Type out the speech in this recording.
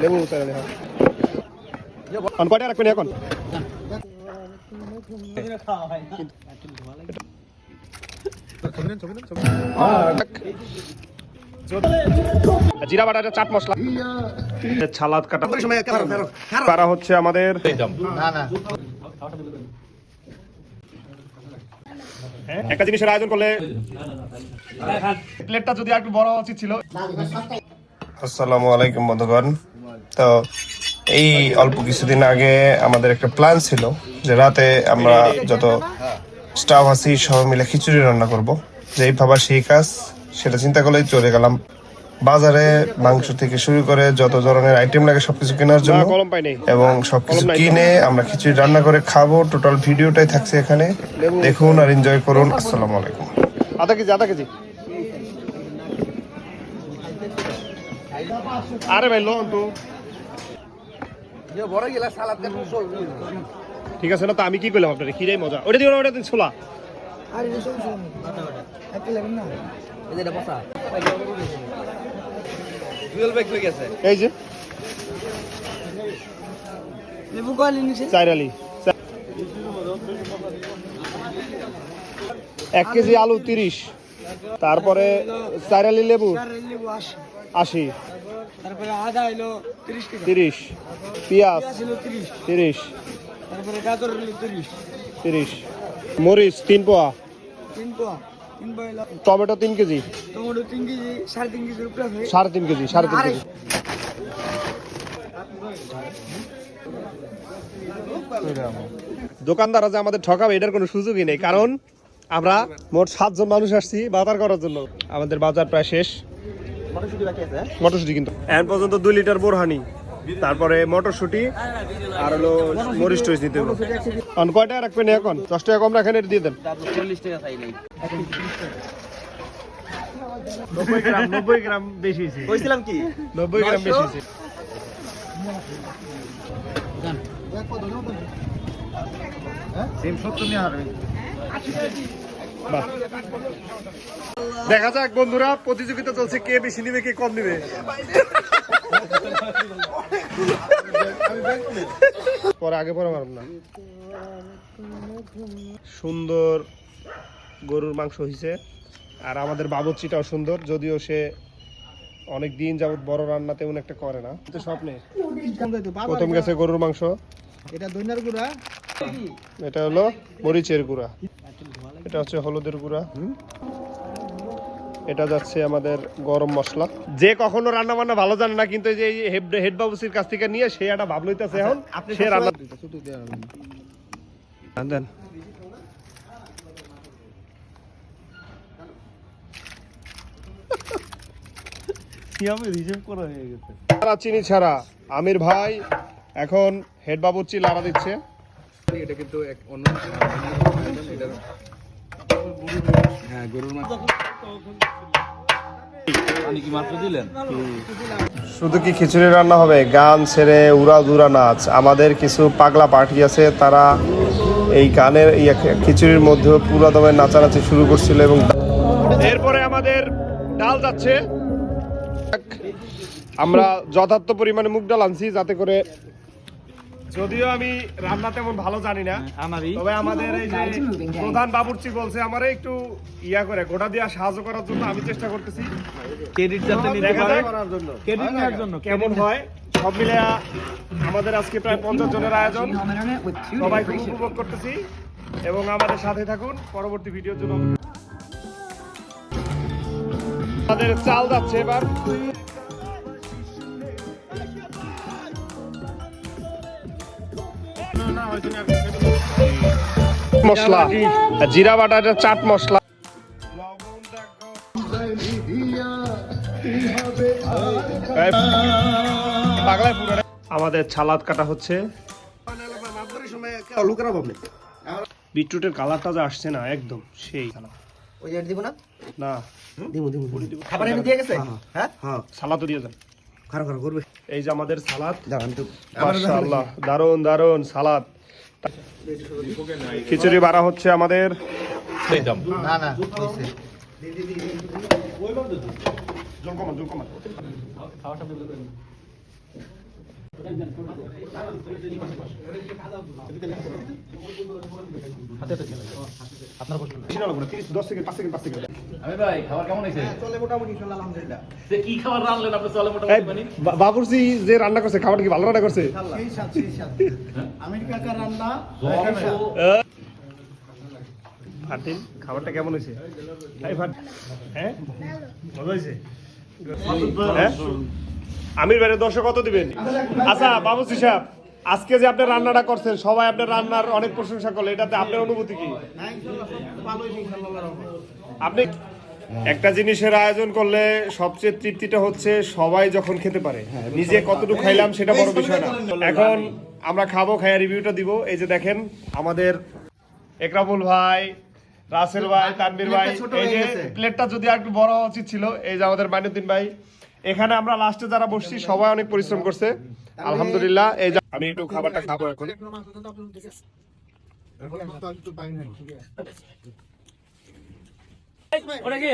লেবু হ্যাঁ। অন কয়টা রাখবেন এখন? জিরা বাটাটা চাট মশলা। ছালাদ কাটা। কারা হচ্ছে আমাদের হ্যাঁ, একটা জিনিসের আয়োজন করলে প্লেটটা যদি একটু বড় উচিত ছিল। আসসালামু আলাইকুম, বন্ধুগণ। তো এই অল্প কিছুদিন আগে আমাদের একটা প্ল্যান ছিল যে রাতে আমরা যত স্টাফ আছি, সবাই মিলে খিচুড়ি রান্না করব। যেই ভাবা সেই কাজ, সেটা চিন্তা করলেই চলে গেলাম। বাজারে মাংস থেকে শুরু করে যত ধরনের আইটেম লাগে সবকিছু কেনার জন্য এবং সবকিছু কিনে আমরা খিচুড়ি রান্না করে খাব। টোটাল ভিডিওটাই থাকছে এখানে। দেখুন আর এনজয় করুন। আসসালামু আলাইকুম। আধা কেজি আধা কেজি। আরে ভাই লোন তো। ঠিক আছে না তো আমি কি করলাম আপনার? খিরাই মজা। ওটা দিও না ওটা দিন ছোলা। এই যে। লেবু কয়লি নিছে? চাইরালি এক কেজি আলু তিরিশ তারপরে চাইরালি লেবু আশি। তারপরে আদা হইল তিরিশ পেঁয়াজ তিরিশ তিরিশ তারপরে গাজর তিরিশ তিরিশ মরিচ তিন পোয়া তিন পোয়া টমেটো তিন কেজি? টমেটো তিন কেজি সাড়ে তিন কেজির উপরে সাড়ে তিন কেজি সাড়ে তিন কেজি দোকানদার যে আমাদের ঠকাবে এটার কোনো সুযোগই নেই। কারণ আমরা মোট সাতজন মানুষ আসছি বাজার করার জন্য। আমাদের বাজার প্রায় শেষ। মটরশুটি কিন্তু। এখন পর্যন্ত দুই লিটার বোরহানি। তারপরে মটরশুটি আর হলো মরিচ টরিচ নিতে হবে। এখন কয়টা রাখবেন এখন? দশ টাকা কম রাখেন এটা দিয়ে দেন। নব্বই গ্রাম নব্বই গ্রাম বেশি হয়েছে। কইছিলাম কি? নব্বই গ্রাম বেশি। দেখা যাক বন্ধুরা প্রতিযোগিতা চলছে কে বেশি নিবে কে কম নিবে। পরে আগে পরে পারব না। সুন্দর গরুর মাংস হয়েছে আর আমাদের বাবুর্চিটাও সুন্দর যদিও সে অনেক দিন যাবত বড় রান্না তেমন একটা করে না। কিন্তু স্বপ্নে। প্রথম গেছে গরুর মাংস। এটা দইনার গুড়া। এটা হলো মরিচের গুঁড়া। এটা হচ্ছে হলুদের গুঁড়া। এটা যাচ্ছে আমাদের গরম মশলা। যে কখনো রান্না বান্না ভালো জানে না কিন্তু এই যে হেড হেড বাবুসির কাছ থেকে নিয়ে সে একটা ভাব লইতেছে এখন সে রান্না দেন। ছাড়া চিনি ছাড়া। আমির ভাই এখন হেড বাবুর্চি লাড়া দিচ্ছে। এটা কিন্তু এক অন্য হ্যাঁ গরুর মাংস। আপনি কি মাত্র দিলেন? শুধু কি খিচুড়ি রান্না হবে? গান ছেড়ে উড়া দুরা নাচ। আমাদের কিছু পাগলা পার্টি আছে তারা এই গানের এই খিচুড়ির মধ্যে পুরো দমে নাচানাচি শুরু করছিল এবং এরপরে আমাদের ডাল যাচ্ছে। আমরা যথার্থ পরিমাণে মুগ ডাল আনছি যাতে করে যদিও আমি রান্না তেমন ভালো জানি না আমারই। তবে আমাদের এই যে প্রধান বাবুর্চি বলছে আমারে একটু ইয়া করে গোটা দিয়া সাহায্য করার জন্য আমি চেষ্টা করতেছি। ক্রেডিট যাতে নিতে পারে। ক্রেডিট নেওয়ার জন্য কেমন হয়? সব মিলে আমাদের আজকে প্রায় পঞ্চাশ জনের আয়োজন। সবাই খুব উপভোগ করতেছি এবং আমাদের সাথে থাকুন পরবর্তী ভিডিওর জন্য। আমাদের চাল যাচ্ছে এবার। মশলা। জিরা বাটা এটা চাট মশলা। আমাদের ছালাদ কাটা হচ্ছে। বিটরুটের কালারটা যে আসছে না একদম সেই ওই দিব না? না। দিব দিব খাবার এনে দিয়ে গেছে? হ্যাঁ সালাদও দিয়ে খারাপ খারাপ করবে। এই যে আমাদের সালাদ দারুণ দারুণ সালাদ খিচুড়ি ভাড়া হচ্ছে আমাদের না না হইছে জল কমান জল কমান বেশি না লাগবে না, 30, 10 সেকেন্ড 5 সেকেন্ড 5 সেকেন্ড আমি ভাই খাবার কেমন হয়েছে? চলে মোটামুটি ইনশাআল্লাহ আলহামদুলিল্লাহ সে কি খাবার রান্নলেন আপনি চলে এই, মোটামুটি বা- বাবুর্চি যে রান্না করছে খাবার কি ভালো। রান্না করছে ফাটিল খাবারটা কেমন হয়েছে হ্যাঁ? হয়েছে হ্যাঁ আমির ভাইয়ের দর্শক কত দিবেন? আচ্ছা বাবুসি সাহেব আজকে যে আপনি রান্নাটা করছেন সবাই আপনার রান্নার অনেক প্রশংসা করল। এটাতে আপনার অনুভূতি কি। আপনি একটা জিনিসের আয়োজন করলে সবচেয়ে তৃপ্তিটা হচ্ছে সবাই যখন খেতে পারে। নিজে কতটুকু খাইলাম সেটা বড় বিষয় না। এখন আমরা খাব খাইয়া রিভিউটা দিব। এই যে দেখেন আমাদের একরামুল ভাই রাসেল ভাই তানবীর ভাই এই যে প্লেটটা যদি একটু বড় উচিত ছিল এই যে আমাদের মাইনুদ্দিন ভাই এখানে আমরা লাস্টে যারা বসছি সবাই অনেক পরিশ্রম করছে। আলহামদুলিল্লাহ এই যে- আমি একটু খাবারটা খাব এখন। ওটা কি